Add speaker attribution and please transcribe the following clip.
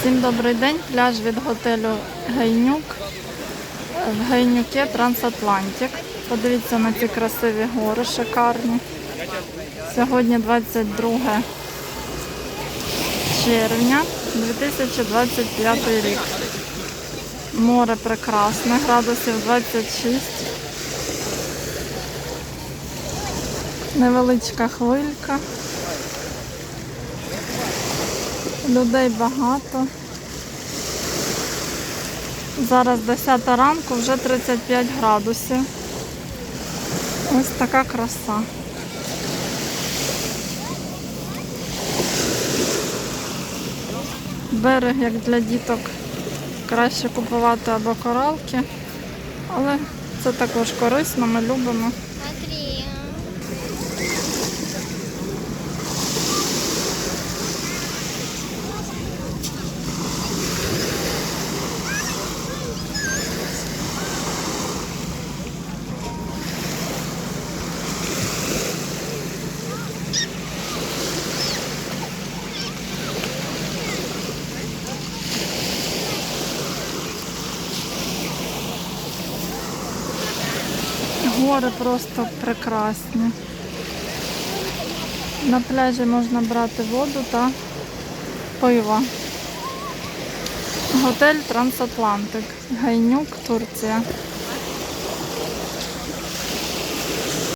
Speaker 1: Всім добрий день. Пляж від готелю Гайнюк. В Гайнюке Трансатлантик. Подивіться на ці красиві гори шикарні. Сьогодні 22 червня 2025 рік. Море прекрасне, градусів 26. Невеличка хвилька. Людей багато. Зараз 10 ранку, вже 35 градусів. Ось така краса. Берег, як для діток, краще купувати або коралки, але це також корисно, ми любимо. Гори просто прекрасні. На пляжі можна брати воду та пиво. Готель Трансатлантик. Гайнюк, Турція.